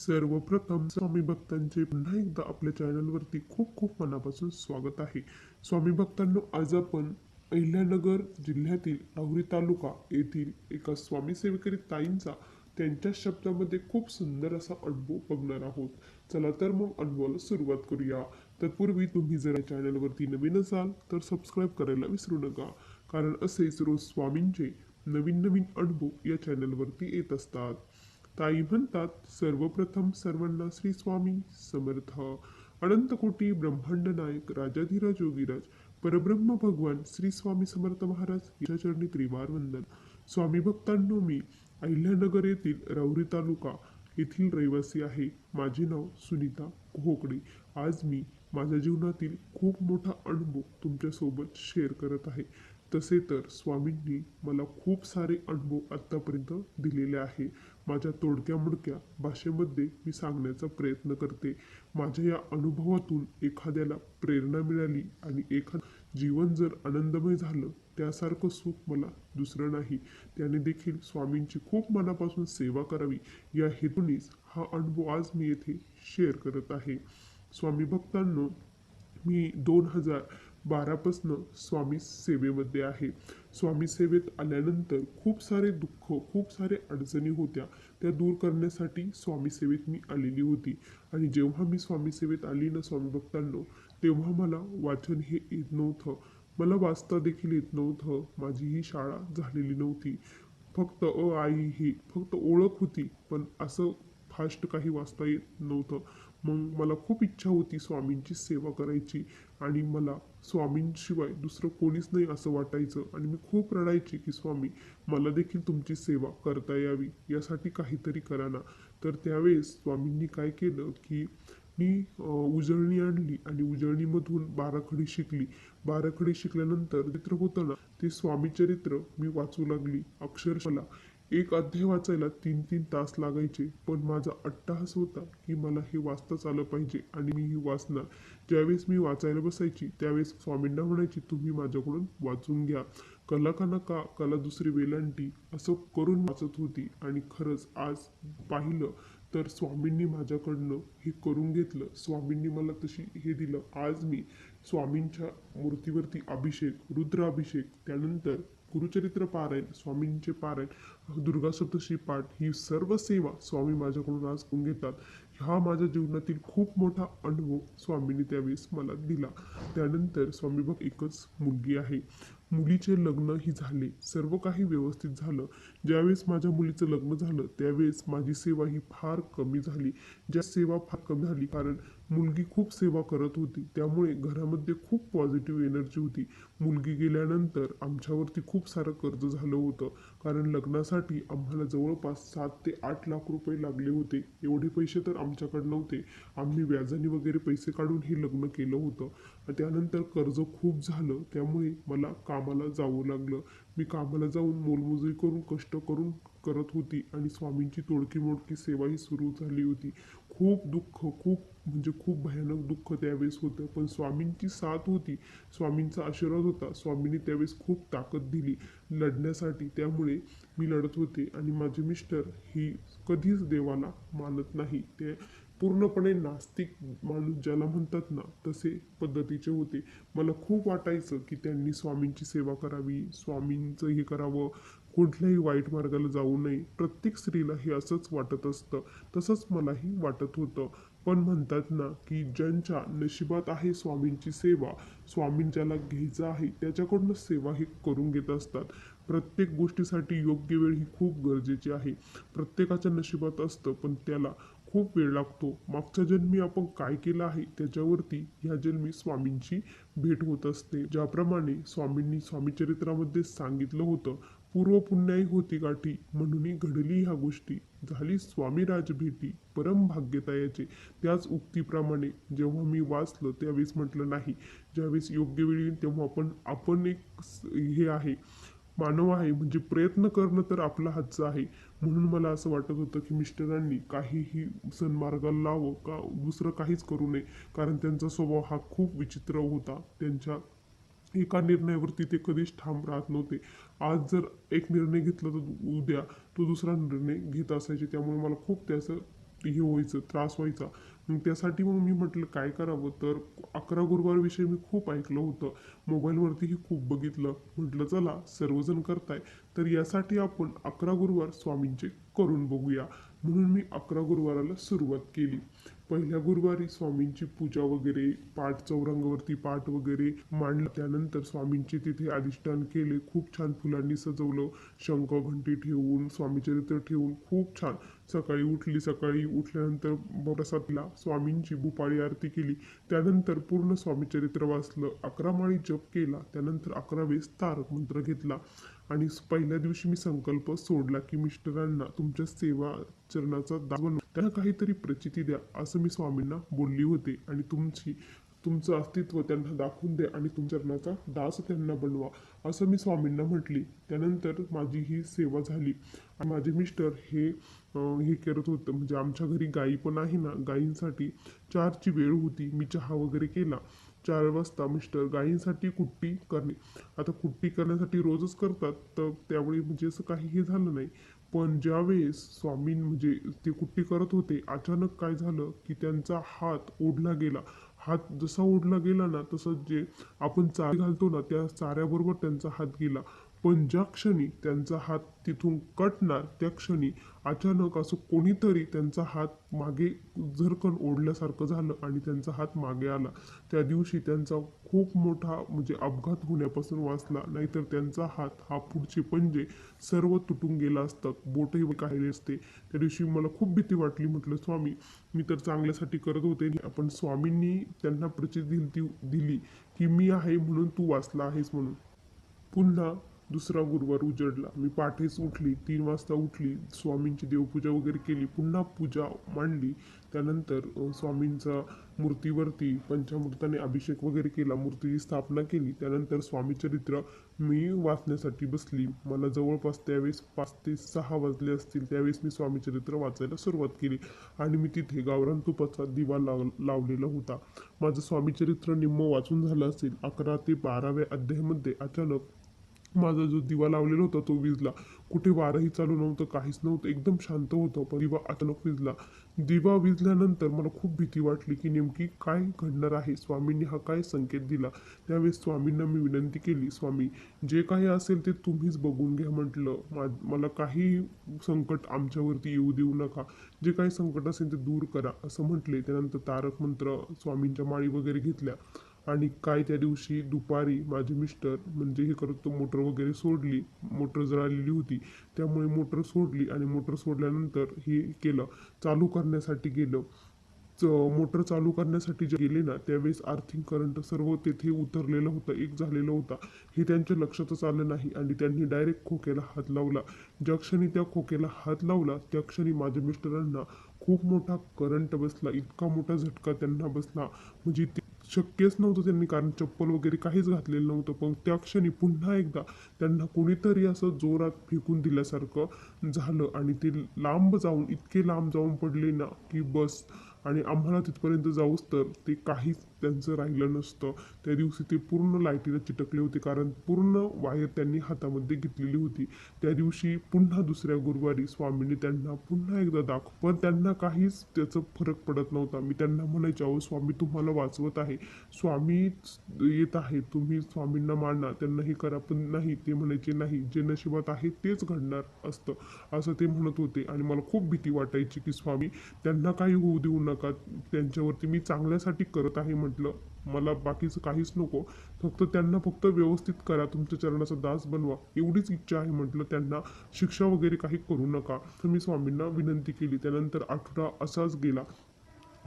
सर्वप्रथम स्वामी भक्तांचे पुन्हा एकदा आपल्या चॅनलवरती खूप खूप मनापासून स्वागत आहे. स्वामी भक्तांनो आज आपण अहिल्यानगर जिल्ह्यातील राहुरी तालुका येथील एका स्वामी सेवेकरी ताईंचा त्यांच्या शब्दामध्ये खूप सुंदर असा अनुभव बघणार आहोत. चला तर मग अनुभवाला सुरुवात करूया. तत्पूर्वी तुम्ही जर या चॅनलवरती नवीन असाल तर सबस्क्राईब करायला विसरू नका. कारण असेच रोज स्वामींचे नवीन नवीन अनुभव या चॅनलवरती येत असतात. ताई म्हणतात सर्वप्रथम सर्वांना श्री स्वामी समर्थ. अनंतकोटी ब्रह्मांड नायक राजाधिराज योगीराज परब्रह्म भगवान श्री स्वामी समर्थ महाराज यांच्या चरणी त्रिवार वंदन स्वामी भक्तांनो मी अहिल्यानगर येथील राऊरी तालुका येथील रहिवासी आहे. माझे नाव सुनीता खोकडे. आज मी माझ्या जीवनातील खूप मोठा अनुभव तुमच्यासोबत शेअर करत आहे. तसे तर स्वामींनी मला खूप सारे अनुभव आत्तापर्यंत दिलेले आहे. माझ्या तोडक्या मोडक्या भाषेमध्ये मी सांगण्याचा प्रयत्न करते. माझ्या या अनुभवातून एखाद्याला प्रेरणा मिळाली आणि एखाद जीवन जर आनंदमय झालं त्यासारखं सुख मला दुसरं नाही. त्याने देखील स्वामींची खूप मनापासून सेवा करावी. या हेतूनेच हा अनुभव आज मी येथे शेअर करत आहे. स्वामी भक्तांनो मी दोन हजार बारापासनं स्वामी सेवेमध्ये आहे. स्वामी सेवेत आल्यानंतर खूप सारे दुःख खूप सारे अडचणी होत्या. त्या दूर करण्यासाठी स्वामी सेवेत मी आलेली होती. आणि जेव्हा मी स्वामी सेवेत आली ना स्वामी भक्तांनो तेव्हा मला वाचन हे येत नव्हतं. मला वाचता देखील येत नव्हतं. माझी ही शाळा झालेली नव्हती. फक्त अ आई ही फक्त ओळख होती. पण असं फास्ट काही वाचता येत नव्हतं. मग मला खूप इच्छा होती स्वामींची सेवा करायची आणि मला स्वामींशिवाय दुसरं कोणीच नाही असं वाटायचं. आणि मी खूप रडायची की स्वामी मला देखील तुमची सेवा करता यावी यासाठी काहीतरी करा ना. तर त्यावेळेस स्वामींनी काय केलं की मी उजळणी आणली आणि उजळणीमधून बाराखडी शिकली. बाराखडी शिकल्यानंतर चित्र होतं ना ते स्वामी चरित्र मी वाचू लागली. अक्षरशः मला एक अध्याय वाचायला तीन तीन तास लागायचे पण माझा अट्टहास होता की मला हे वाचताच आलं पाहिजे आणि मी हे वाचणार. ज्यावेळेस मी वाचायला बसायची त्यावेळेस स्वामींना म्हणायची तुम्ही माझ्याकडून वाचून घ्या. कला का? नका कला दुसरी वेलांटी. असं करून वाचत होती आणि खरंच आज पाहिलं तर स्वामींनी माझ्याकडनं हे करून घेतलं. स्वामींनी मला तशी हे दिलं. आज मी स्वामींच्या मूर्तीवरती अभिषेक रुद्राभिषेक त्यानंतर गुरुचरित्र पारायण स्वामींचे पारायण दुर्गा सप्तशी पाठ ही सर्व सेवा स्वामी माझ्याकडून आज करून घेतात हा माझ्या जीवनातील खूप मोठा अनुभव स्वामींनी त्यावेळेस मला दिला. त्यानंतर स्वामी बघ एकच मुलगी आहे. मुलीचे लग्न ही झाले. सर्व काही व्यवस्थित झालं. ज्यावेळेस माझ्या मुलीचं लग्न झालं त्यावेळेस माझी सेवा ही फार कमी झाली. ज्या सेवा फार कमी झाली कारण मुलगी खूप सेवा करत होती. त्यामुळे घरामध्ये खूप पॉझिटिव्ह एनर्जी होती. मुलगी गेल्यानंतर आमच्यावरती खूप सारं कर्ज झालं होतं. कारण लग्नासाठी आम्हाला जवळपास सात ते आठ लाख रुपये लागले होते. एवढे पैसे तर आमच्याकडे नव्हते. आम्ही व्याजाने वगैरे पैसे काढून हे लग्न केलं होतं. त्यानंतर कर्ज खूप झालं. त्यामुळे मला कामाला जावं लागलं. मी कामाला जाऊन मोलमजुरी करून कष्ट करून करत होती आणि स्वामींची तोडकी मोडकी सेवाही सुरू झाली होती. खूप दुःख खूप म्हणजे खूप भयानक दुःख त्यावेळेस होतं. पण स्वामींची साथ होती. स्वामींचा आशीर्वाद होता. स्वामींनी त्यावेळेस खूप ताकद दिली लढण्यासाठी. त्यामुळे मी लढत होते आणि माझे मिस्टर ही कधीच देवाला मानत नाही. ते पूर्णपणे नास्तिक माणूस ज्याला म्हणतात ना तसे पद्धतीचे होते. मला खूप वाटायचं की त्यांनी स्वामींची सेवा करावी. स्वामींचं हे करावं. कुठल्याही वाईट मार्गाला जाऊ नये. प्रत्येक स्त्रीला हे असंच वाटत असतं. तसंच मलाही वाटत होतं. पण म्हणतात ना की ज्यांच्या नशिबात आहे स्वामींची सेवा स्वामीं ज्याला घ्यायचं आहे त्याच्याकडून सेवा ही करून घेत असतात. प्रत्येक गोष्टीसाठी योग्य वेळ ही खूप गरजेची आहे. प्रत्येकाच्या नशिबात असतं पण त्याला खूप वेळ लागतो. मागच्या जन्मी आपण काय केलं आहे त्याच्यावरती ह्या जन्मी स्वामींची भेट होत असते. ज्याप्रमाणे स्वामींनी स्वामीचरित्रामध्ये सांगितलं होतं पूर्वपुण्याई होती गाठी. म्हणून घडली ह्या गोष्टी. झाली स्वामीराज भेटी. परम भाग्यता याचे त्याच उक्तीप्रमाणे जेव्हा मी वाचलं त्यावेळेस म्हटलं नाही. ज्यावेळेस योग्य वेळी येईल तेव्हा आपण आपण एक हे आहे. मानव आहे. म्हणजे प्रयत्न करणं तर आपला हातचं आहे. म्हणून मला असं वाटत होतं की मिस्टरांनी काहीही सन्मार्गाला लावं का दुसरं काहीच करू नये. कारण त्यांचा स्वभाव हा खूप विचित्र होता. त्यांच्या एका निर्णयावरती ते कधीच ठाम राहत नव्हते. आज जर एक निर्णय घेतला तर उद्या तो दुसरा निर्णय घेत असायचे. त्यामुळे मला खूप त्याचं हे व्हायचं त्रास व्हायचा. मग त्यासाठी मग मी म्हटलं काय करावं? तर अकरा गुरुवारविषयी मी खूप ऐकलं होतं. मोबाईलवरतीही खूप बघितलं. म्हटलं चला सर्वजण करताय. तर यासाठी आपण अकरा गुरुवार स्वामींचे करून बघूया. म्हणून मी अकरा गुरुवाराला सुरुवात केली. पहिल्या गुरुवारी स्वामींची पूजा वगैरे पाठ चौरंगावरती पाठ वगैरे मांडलं. त्यानंतर स्वामींचे तिथे अधिष्ठान केले. खूप छान फुलांनी सजवलं. शंख घंटी ठेवून स्वामीचरित्र ठेवून खूप छान. सकाळी उठली. सकाळी उठल्यानंतर प्रसादला स्वामींची भूपाळी आरती केली. त्यानंतर पूर्ण स्वामीचरित्र वाचलं. अकरा माळी जप केला. त्यानंतर अकरा वेळेस तारक मंत्र घेतला. आणि पहिल्या दिवशी मी संकल्प सोडला की मिस्टरांना तुमच्या सेवा चरणाचा दास त्याला काहीतरी प्रचिती द्या. असं मी स्वामींना बोलली होते. आणि तुमची तुमचं अस्तित्व त्यांना दाखवून द्या आणि तुमच्या चरणाचा दास त्यांना बनवा. असं मी स्वामींना म्हटली. त्यानंतर माझी ही सेवा झाली. आणि माझे मिस्टर हे हे करत होतं. म्हणजे आमच्या घरी गाई पण आहे ना गायींसाठी चारची वेळ होती. मी चहा वगैरे केला. चार वाजता मिस्टर गायींसाठी कुट्टी करणे. आता कुट्टी करण्यासाठी रोजच करतात. तर त्यावेळी म्हणजे असं काही हे झालं नाही. पण ज्यावेळेस स्वामी म्हणजे ते कुट्टी करत होते अचानक काय झालं की त्यांचा हात ओढला गेला. हात जसा ओढला गेला ना तसं जे आपण चारे घालतो ना त्या चाऱ्याबरोबर त्यांचा हात गेला. पण ज्या क्षणी त्यांचा हात तिथून कटणार त्या क्षणी अचानक असं कोणीतरी त्यांचा हात मागे झरकन ओढल्यासारखं झालं आणि त्यांचा हात मागे आला. त्या दिवशी त्यांचा खूप मोठा म्हणजे अपघात होण्यापासून वाचला. नाहीतर त्यांचा हात हा पुढचे पंजे सर्व तुटून गेला असतं. बोटही काढले असते त्या दिवशी मला खूप भीती वाटली. म्हटलं स्वामी मी तर चांगल्यासाठी करत होते. आपण स्वामींनी त्यांना प्रचिती दिली की मी आहे म्हणून तू वाचला आहेस म्हणून. पुन्हा दुसरा गुरुवार उजडला. मी पाठीच उठली तीन वाजता उठली स्वामींची देवपूजा वगैरे केली पुन्हा पूजा मांडली. त्यानंतर स्वामींचा मूर्तीवरती पंचामृताने अभिषेक वगैरे केला मूर्तीची स्थापना केली. त्यानंतर स्वामी चरित्र मी वाचण्यासाठी बसली. मला जवळपास त्यावेळेस पाच ते सहा वाजले असतील त्यावेळेस मी स्वामी चरित्र वाचायला सुरुवात केली. आणि मी तिथे गावरान तुपाचा दिवा लाव लावलेला होता. माझं स्वामी चरित्र निम्म वाचून झालं असेल. अकरा ते बाराव्या अध्यायामध्ये अचानक माझा जो दिवा लावलेला होता तो विजला. कुठे वारंही चालू नव्हतं काहीच नव्हतं. एकदम शांत होतं. पण दिवा अचानक विजला. दिवा विजल्यानंतर मला खूप भीती वाटली की नेमकी काय घडणार आहे? स्वामींनी हा काय संकेत दिला? त्यावेळेस स्वामींना मी विनंती केली स्वामी जे काही असेल ते तुम्हीच बघून घ्या म्हटलं. मा- मला काही संकट आमच्यावरती येऊ देऊ नका. जे काही संकट असेल ते दूर करा असं म्हटले. त्यानंतर तारक मंत्र स्वामींच्या माळी वगैरे घेतल्या. आणि काय त्या दिवशी दुपारी माझे मिस्टर म्हणजे हे करत तो मोटर वगैरे सोडली. मोटर जळालेली होती त्यामुळे मोटर सोडली आणि मोटर सोडल्यानंतर हे केलं. चालू करण्यासाठी गेलं. च- मोटर चालू करण्यासाठी जे गेले ना त्यावेळेस आर्थिंग करंट सर्व तेथे उतरलेलं होतं एक झालेलं होता. हे त्यांच्या लक्षातच आलं नाही आणि त्यांनी डायरेक्ट खोक्याला हात लावला. ज्या क्षणी त्या खोक्याला हात लावला त्या क्षणी माझ्या मिस्टरांना खूप मोठा करंट बसला. इतका मोठा झटका त्यांना बसला. म्हणजे ते शक्यच नव्हतं त्यांनी कारण चप्पल वगैरे काहीच घातलेलं नव्हतं. पण त्या क्षणी पुन्हा एकदा त्यांना कोणीतरी असं जोरात फेकून दिल्यासारखं झालं. आणि ते लांब जाऊन इतके लांब जाऊन पडले ना की बस. आणि आम्हाला तिथपर्यंत जाऊच तर ते काहीच त्यांचं राहिलं नसतं. त्या दिवशी ते पूर्ण लाईटीला चिटकले होते कारण पूर्ण वायर त्यांनी हातामध्ये घेतलेली होती. त्या दिवशी पुन्हा दुसऱ्या गुरुवारी स्वामींनी त्यांना पुन्हा एकदा दाखव. पण त्यांना काहीच त्याचं फरक पडत नव्हता. मी त्यांना म्हणायचे अहो स्वामी तुम्हाला वाचवत आहे. स्वामी येत आहे तुम्ही स्वामींना मानणार त्यांना हे करा पण नाही. ते म्हणायचे नाही जे नशिबात आहे तेच घडणार असतं असं ते म्हणत होते. आणि मला खूप भीती वाटायची की स्वामी त्यांना काही होऊ देऊ नका. त्यांच्यावरती मी चांगल्यासाठी करत आहे म्हटलं मला बाकीचं काहीच नको. फक्त त्यांना फक्त व्यवस्थित करा. तुमच्या चरणाचा दास बनवा. एवढीच इच्छा आहे म्हटलं त्यांना. शिक्षा वगैरे काही करू नका. तर मी स्वामींना विनंती केली. त्यानंतर आठवडा असाच गेला.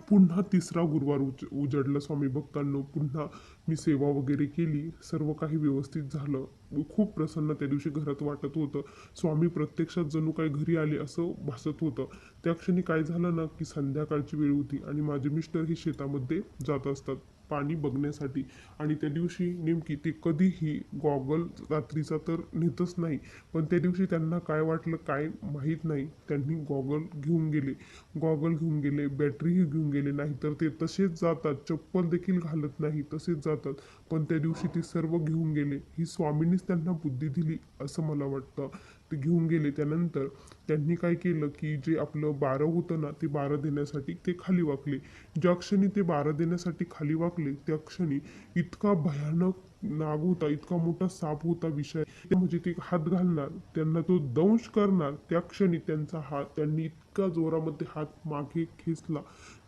पुन्हा तिसरा गुरुवार उज उजडला स्वामी भक्तांनो. पुन्हा मी सेवा वगैरे केली. सर्व काही व्यवस्थित झालं. खूप प्रसन्न त्या दिवशी घरात वाटत होतं. स्वामी प्रत्यक्षात जणू काही घरी आले असं भासत होतं. त्या क्षणी काय झालं ना की संध्याकाळची वेळ होती आणि माझे मिस्टर हे शेतामध्ये जात असतात. पाणी बघण्यासाठी. आणि त्या दिवशी नेमकी ते कधीही गॉगल रात्रीचा तर नेतच नाही. पण त्या दिवशी त्यांना काय वाटलं काय माहीत नाही त्यांनी गॉगल घेऊन गेले. गॉगल घेऊन गेले बॅटरीही घेऊन गेले नाही तर ते तसेच जातात. चप्पल देखील घालत नाही तसेच जातात. पण त्या दिवशी ते सर्व घेऊन गेले. ही स्वामींनीच त्यांना बुद्धी दिली असं मला वाटतं. घेऊन गेले. त्यानंतर त्यांनी काय केलं की जे आपलं बारं होतं ना ते बारं देण्यासाठी ते खाली वाकले. ज्या क्षणी ते बारं देण्यासाठी खाली वाकले त्या क्षणी इतका भयानक नाग होता इतका मोठा साप होता विषय म्हणजे ते हात घालणार त्यांना तो दंश करणार त्या क्षणी त्यांचा हात त्यांनी इतका जोरामध्ये हात मागे खेचला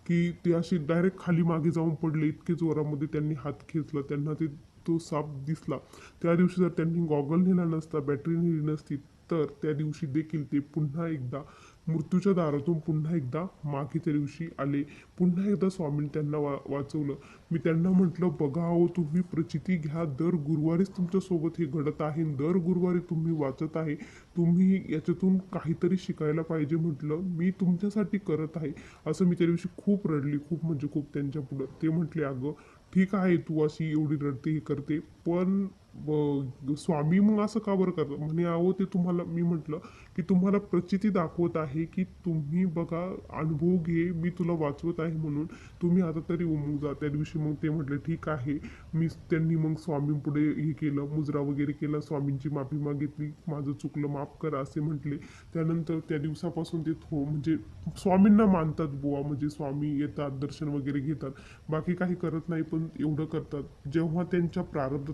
की ते असे डायरेक्ट खाली मागे जाऊन पडले. इतके जोरामध्ये त्यांनी हात खेचला त्यांना ते तो साप दिसला. त्या दिवशी जर त्यांनी गॉगल नेला नसता बॅटरी नेली नसती तर त्या दिवशी देखील ते पुन्हा एकदा मृत्यूच्या दारातून पुन्हा एकदा मागीच्या दिवशी आले. पुन्हा एकदा स्वामींनी त्यांना वा वाचवलं. मी त्यांना म्हटलं बघा अहो तुम्ही प्रचिती घ्या. दर गुरुवारीच तुमच्यासोबत हे घडत आहे. दर गुरुवारी तुम्ही वाचत आहे. तुम्ही याच्यातून काहीतरी शिकायला पाहिजे. म्हटलं मी तुमच्यासाठी करत आहे. असं मी त्या दिवशी खूप रडली. खूप म्हणजे खूप त्यांच्या पुढं. ते म्हटले अगं ठीक आहे तू अशी एवढी रडते हे करते. पण ब- स्वामी मग असं का बरं करतात? म्हणे अहो ते तुम्हाला मी म्हटलं की तुम्हाला प्रचिती दाखवत आहे की तुम्ही बघा अनुभव घे मी तुला वाचवत आहे म्हणून. तुम्ही आता तरी उमग जा. त्या दिवशी मग ते म्हटलं ठीक आहे. मी त्यांनी मग स्वामींपुढे हे केलं मुजरा वगैरे केला स्वामींची माफी मागितली माझं चुकलं माफ करा असे म्हटले. त्यानंतर त्या दिवसापासून ते थो म्हणजे स्वामींना मानतात बुवा म्हणजे स्वामी येतात दर्शन वगैरे घेतात. बाकी काही करत नाही पण एवढं करतात. जेव्हा त्यांच्या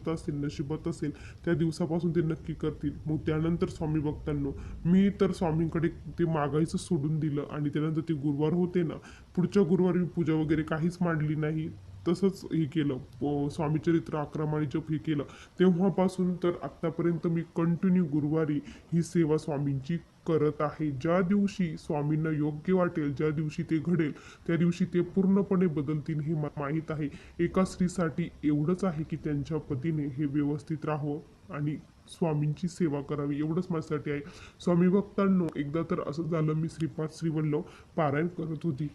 प्रारब्धात असेल नशिबात असेल त्या दिवसापासून ते नक्की करतील. मग त्यानंतर स्वामी भक्तांनो मी तर स्वामींकडे ते मागायचं सोडून दिलं आणि त्यानंतर ते गुरुवार होते ना पुढच्या गुरुवारी मी पूजा वगैरे काहीच मांडली नाही. तसंच हे केलं अं, स्वामीचरित्र अक्रमाणी जप हे केलं. तेव्हापासून तर आत्तापर्यंत मी कंटिन्यू गुरुवारी ही सेवा स्वामींची करत आहे. ज्या दिवशी स्वामींना योग्य वाटेल ज्या दिवशी ते घडेल त्या दिवशी ते पूर्णपणे बदलतील हे माहीत आहे. एका स्त्रीसाठी एवढंच आहे की त्यांच्या पतीने हे व्यवस्थित राहावं आणि स्वामींची सेवा करावी एवढंच माझ्यासाठी आहे. स्वामी भक्तांनो एकदा तर असं झालं मी श्रीपाद श्रीवल्लभ पारायण करत होती.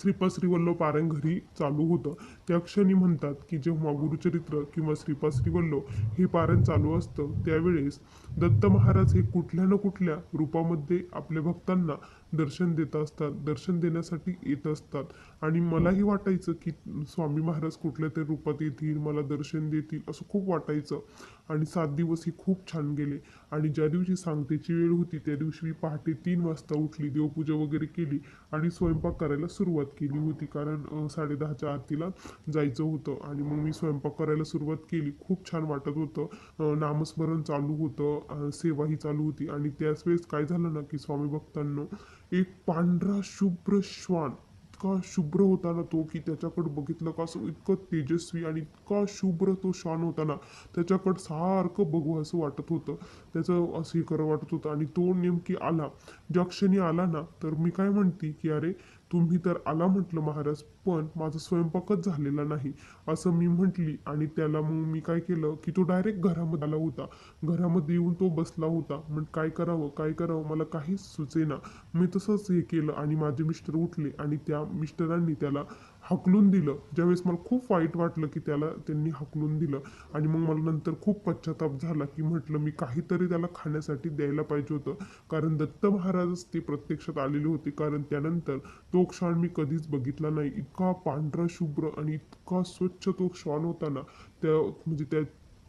श्रीपाद श्रीवल्लभ पारायण घरी चालू होतं. त्या क्षणी म्हणतात की जेव्हा गुरुचरित्र किंवा श्रीपाद श्रीवल्लभ हे पारण चालू असतं त्यावेळेस दत्त महाराज हे कुठल्या ना कुठल्या रूपामध्ये आपल्या भक्तांना दर्शन देत असतात दर्शन देण्यासाठी येत असतात. आणि मलाही वाटायचं की स्वामी महाराज कुठल्या तरी रूपात येतील मला दर्शन देतील असं खूप वाटायचं. आणि सात दिवस ही खूप छान गेले. आणि ज्या दिवशी सांगतेची वेळ होती त्या दिवशी मी पहाटे तीन वाजता उठली देवपूजा वगैरे केली आणि स्वयंपाक करायला सुरुवात केली होती. कारण साडेदहाच्या आरतीला जायचं होतं आणि मग मी स्वयंपाक करायला सुरुवात केली. खूप छान वाटत होतं. नामस्मरण चालू होतं. सेवाही चालू होती. आणि त्याच वेळेस काय झालं ना की स्वामी भक्तांनो एक पांढरा शुभ्र श्वान. इतका शुभ्र होता ना तो की त्याच्याकडे बघितलं का असं इतकं तेजस्वी आणि इतका शुभ्र तो श्वान होता ना त्याच्याकडं सारखं बघू असं वाटत होतं. त्याचं असं हे वाटत होतं. आणि तो नेमकी आला. ज्या क्षणी आला ना तर मी काय म्हणते की अरे तुम्ही तर आला म्हटलं महाराज पण माझा स्वयंपाकच झालेला नाही असं मी म्हटली. आणि त्याला मग मी काय केलं की तो डायरेक्ट घरामध्ये आला होता. घरामध्ये येऊन तो बसला होता. मग काय करावं? काय करावं? मला काहीच सुचेना. मी तसंच हे केलं आणि माझे मिस्टर उठले आणि त्या मिस्टरांनी त्याला हकलून दिलं. ज्यावेळेस मला खूप वाईट वाटलं की त्याला त्यांनी हकलून दिलं. आणि मग मला नंतर खूप पश्चाताप झाला की म्हटलं मी काहीतरी त्याला खाण्यासाठी द्यायला पाहिजे होतं. कारण दत्त महाराजच ते प्रत्यक्षात आलेले होते. कारण त्यानंतर तो क्षण मी कधीच बघितला नाही. इतका पांढरा शुभ्र आणि इतका स्वच्छ तो क्षण होता ना त्या म्हणजे त्या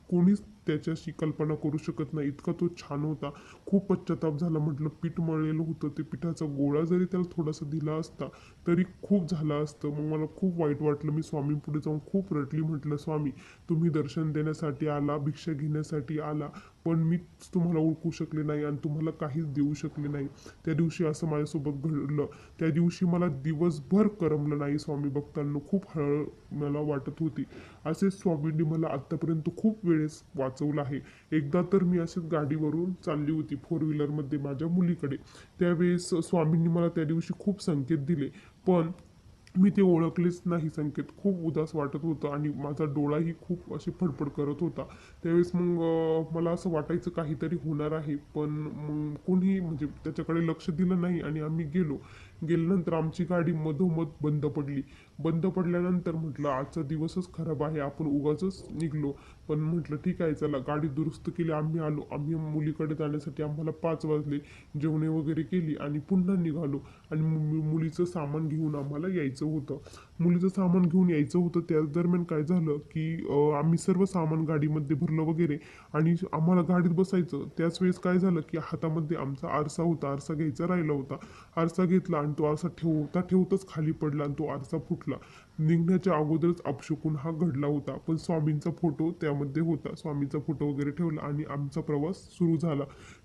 कोणीच त्याच्याशी कल्पना करू शकत नाही. इतका तो छान होता. खूप पश्चाताप झाला. म्हटलं पीठ मळलेलं होतं. ते पिठाचा गोळा जरी त्याला थोडासा दिला असता तरी खूप झालं असतं. मग मला खूप वाईट वाटलं. मी स्वामी पुढे जाऊन खूप रडली. म्हटलं स्वामी तुम्ही दर्शन देण्यासाठी आला भिक्षा घेण्यासाठी आला. पण मी तुम्हाला ओळखू शकले नाही आणि तुम्हाला काहीच देऊ शकले नाही. त्या दिवशी असं माझ्यासोबत घडलं. त्या दिवशी मला दिवसभर करमलं नाही स्वामी भक्तांना. खूप हळ मला वाटत होती. असे स्वामींनी मला आत्तापर्यंत खूप वेळेस वाचवलं आहे. एकदा तर मी अशीच गाडीवरून चालली होती फोर व्हीलरमध्ये माझ्या मुलीकडे. त्यावेळेस स्वामींनी मला त्या दिवशी खूप संकेत दिले. पण मी ते ओळखलेच नाही संकेत. खूप उदास वाटत होतं आणि माझा डोळाही खूप असे फडफड करत होता. त्यावेळेस मग मला असं वाटायचं काहीतरी होणार आहे पण मग कोणीही म्हणजे त्याच्याकडे लक्ष दिलं नाही आणि आम्ही गेलो. गेल्यानंतर आमची गाडी मधोमध बंद पडली. बंद पडल्यानंतर म्हटलं आजचा दिवसच खराब आहे आपण उगाचच निघलो. पण म्हटलं ठीक आहे चला गाडी दुरुस्त केली आम्ही आलो. आम्ही मुलीकडे जाण्यासाठी आम्हाला पाच वाजले जेवणे वगैरे केली आणि पुन्हा निघालो. आणि मु- मुलीचं सामान घेऊन आम्हाला यायचं होतं. मुलीचं सामान घेऊन यायचं होतं त्याच दरम्यान काय झालं की आम्ही सर्व सामान गाडीमध्ये भरलं वगैरे आणि आम्हाला गाडीत बसायचं. त्याच वेळेस काय झालं की हातामध्ये आमचा आरसा होता. आरसा घ्यायचा राहिला होता. आरसा घेतला आणि तो असा ठेवता ठेवताच खाली पडला आणि तो आरसा फुटला. निघण्याच्या अगोदरच अपशकून हा घडला होता. पण स्वामींचा फोटो त्यामध्ये होता. स्वामींचा फोटो वगैरे ठेवला आणि आमचा प्रवास सुरू झाला.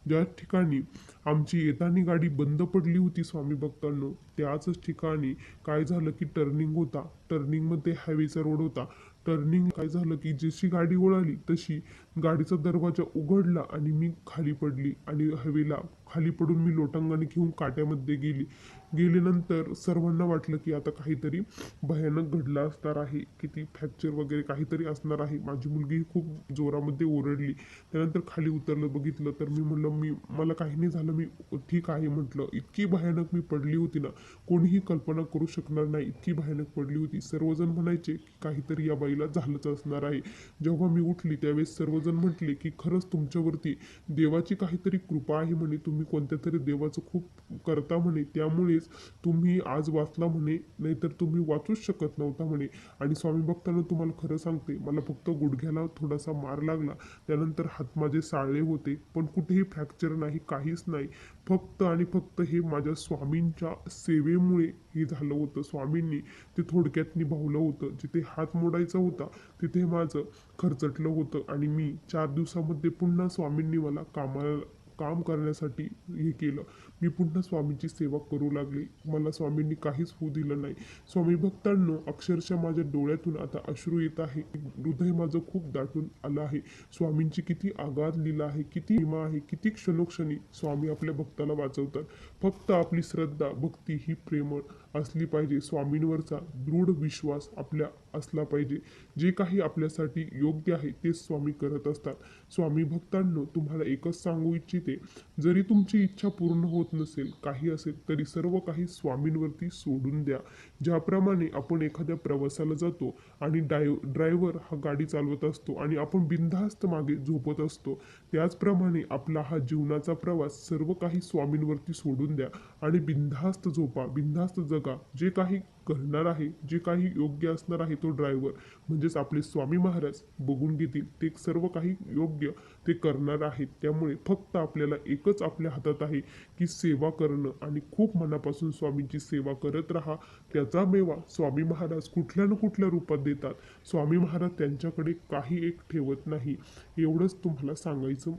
ज्या ठिकाणी आमची येतानी गाडी बंद पडली होती स्वामी भक्तांनो त्याच ठिकाणी काय झालं की टर्निंग होता. टर्निंगमध्ये हायवेचा रोड होता. टर्निंग काय झालं की जशी गाडी ओळाली तशी गाडीचा दरवाजा उघडला आणि मी खाली पडली. आणि हवेला खाली पडून मी लोटंगाने घेऊन काट्यामध्ये गेली. गेल्यानंतर सर्वांना वाटलं की आता काहीतरी भयानक घडलं असणार आहे किती फ्रॅक्चर वगैरे काहीतरी असणार आहे. माझी मुलगी खूप जोरामध्ये ओरडली. त्यानंतर खाली उतरलं बघितलं तर मी म्हणलं मी मला काही नाही झालं मी ठीक आहे म्हटलं. इतकी भयानक मी पडली होती ना कोणीही कल्पना करू शकणार नाही. इतकी भयानक पडली होती. सर्वजण म्हणायचे की काहीतरी या बाईला झालंच असणार आहे. जेव्हा मी उठली त्यावेळेस सर्वजण म्हटले की खरंच तुमच्यावरती देवाची काहीतरी कृपा आहे म्हणे. तुम्ही कोणत्या तरी देवाचं खूप करता म्हणे. त्यामुळे म्हणजेच तुम्ही आज वाचला म्हणे नाहीतर तुम्ही वाचूच शकत नव्हता म्हणे. आणि स्वामी भक्तानं तुम्हाला खरं सांगते मला फक्त गुडघ्याला थोडासा मार लागला. त्यानंतर हात माझे साळले होते पण कुठेही फ्रॅक्चर नाही काहीच नाही. फक्त आणि फक्त हे माझ्या स्वामींच्या सेवेमुळे हे झालं होतं स्वामींनी ते थोडक्यात निभावलं होतं. जिथे हात मोडायचा होता तिथे माझं खरचटलं होतं. आणि मी चार दिवसामध्ये पुन्हा स्वामींनी मला कामाला काम करण्यासाठी हे केलं. मी पुन्हा स्वामींची सेवा करू लागली. मला स्वामींनी काहीच होऊ दिलं नाही. स्वामी भक्तांनो अक्षरशः माझ्या डोळ्यातून आता अश्रू येत आहे. हृदय माझं खूप दाटून आलं आहे. स्वामींची किती आघात लिहिला आहे किती विमा आहे किती क्षणोक्षणी स्वामी आपल्या भक्ताला वाचवतात. फक्त आपली श्रद्धा भक्ती ही प्रेमळ असली पाहिजे. स्वामींवरचा दृढ विश्वास आपल्या असला पाहिजे. जे काही आपल्यासाठी योग्य आहे ते स्वामी करत असतात. स्वामी भक्तांनो तुम्हाला एकच सांगू इच्छिते. जरी तुमची इच्छा पूर्ण होत नसेल काही असेल तरी सर्व काही स्वामींवरती सोडून द्या. ज्याप्रमाणे आपण एखाद्या प्रवासाला जातो आणि डाय ड्रायव्हर हा गाडी चालवत असतो आणि आपण बिनधास्त मागे झोपत असतो त्याचप्रमाणे आपला हा जीवनाचा प्रवास सर्व काही स्वामींवरती सोडून द्या आणि बिनधास्त झोपा बिनधास्त जग जे काही करणार आहे जे काही योग्य असणार आहे तो ड्रायव्हर म्हणजेच आपले स्वामी महाराज बघून घेतील. ते सर्व काही योग्य ते करणार आहेत. त्यामुळे फक्त आपल्याला एकच आपल्या हातात आहे की सेवा करणं आणि खूप मनापासून स्वामींची सेवा करत राहा. त्याचा मेवा स्वामी महाराज कुठल्या ना कुठल्या रूपात देतात. स्वामी महाराज त्यांच्याकडे काही एक ठेवत नाही. एवढंच तुम्हाला सांगायचं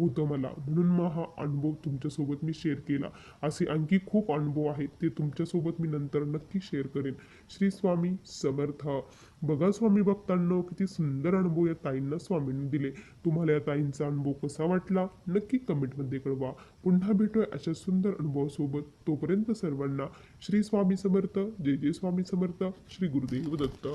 होतं मला. म्हणून मग हा अनुभव तुमच्यासोबत मी शेअर केला. असे आणखी खूप अनुभव आहेत ते तुमच्यासोबत मी नंतर नक्की शेअर करेन. श्री स्वामी समर्थ. बघा स्वामी भक्तांनो किती सुंदर अनुभव या ताईंना स्वामींनी दिले. तुम्हाला या ताईंचा अनुभव कसा वाटला? नक्की कमेंटमध्ये कळवा. पुन्हा भेटूया अशा सुंदर अनुभवासोबत तोपर्यंत सर्वांना श्री स्वामी समर्थ जय जय स्वामी समर्थ श्री गुरुदेव दत्त.